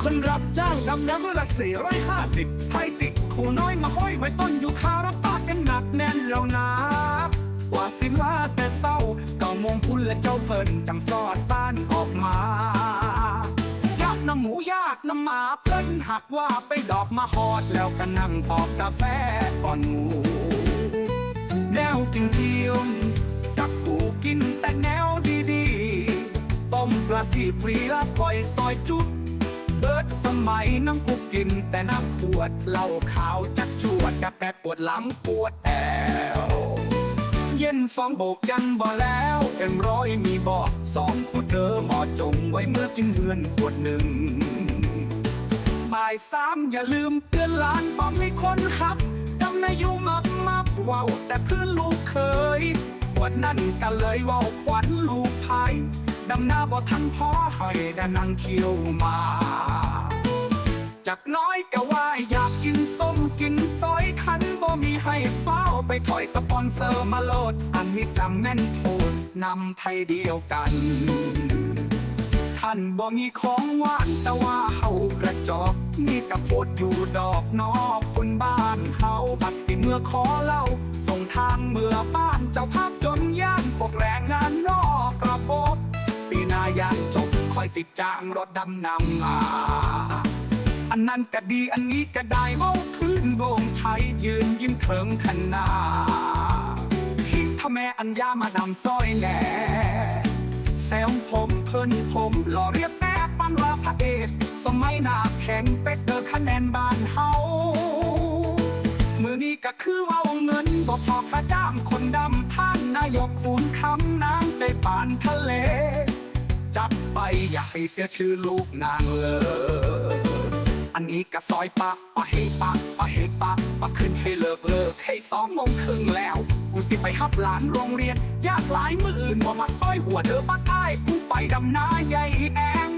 พิ่นรับจ้างดำน้ำมือละสี่ร้อยห้าสิบไทยติดคู่น้อยมาห้อยไว้ต้นอยู่คารับปากกันหนักแน่นแล้วนะว่าสิลาแต่เศร้าเก้ามงพุ่นและเจ้าเพิ่นจังสอดบ้านออกมายากน้ำหมูยากน้ำหมาเพิ่นหักว่าไปดอกมาหอดแล้วก็นั่งปอกกาแฟก่อนหมูแนวกินเทียวดักฝูกินแต่แนวดีๆต้มปลาสีฟรีและปล่อยซอยจุด เบิดสมัยน้ำคุกกินแต่น้ำขวดเหล้าขาวจัดจวดกาแฟปวดหลังปวดแอวเย็นสองโบกยันบ่แล้วเอ็มร้อยมีบอกสองฟุตเดอร์หมอจงไว้เมื่อกินเฮือนขวดหนึ่งบ่ายสามอย่าลืมเตือนหลานบอมีคนหักดำนายุมักมักเว้าแต่เพื่อนลูกเคยวันนั้นกันเลยว้าขวัญลูกพาย ดำหน้าบ่ทันพอให้แต่นังเคียวมา จากน้อยก็ว่าอยากกินส้มกินซอยคันบ่มีให้เฝ้าไปถอยสปอนเซอร์มาโหลด อันนี้จำแม่นโพดนำไทยเดียวกัน ท่านบ่มีของหวานแต่ว่าเฮากระจอกมีกระโพดอยู่ดอกนอกคนบ้านเฮาบัดสิเมื่อขอเล่า ส่งทางเมื่อบ้านเจ้าภาพจนย่านพวกแรงงาน สิจ้างรถดำนำมาอันนั้นก็ดีอันนี้ก็ได้เมาพื้นโบงชัยยืนยิ้มเคิงขันนาถ้าแม่อัญญามานำซ้อยแหน่แซวผมเพิ่นผมหล่อเรียบแม่ปั้นว่าพระเอกสมัยหน้าแข่งเป็ดเดอคะแนนบ้านเฮามือนี้ก็คือว่าเงินบ่พอกระจ้ามคนดำท่านนายกคูณคำน้ำใจปานทะเล จับไปอย่าให้เสียชื่อลูกนางเลย อันนี้ก็ซอยปะปะเฮปะปะเฮปะปะขึ้นให้เลิกเลิกให้สองโมงครึ่งแล้ว กูสิไปฮับหลานโรงเรียน ยากหลายมืออื่นว่ามาซอยหัวเด้อปะใต้กูไปดำนาใหญ่แอง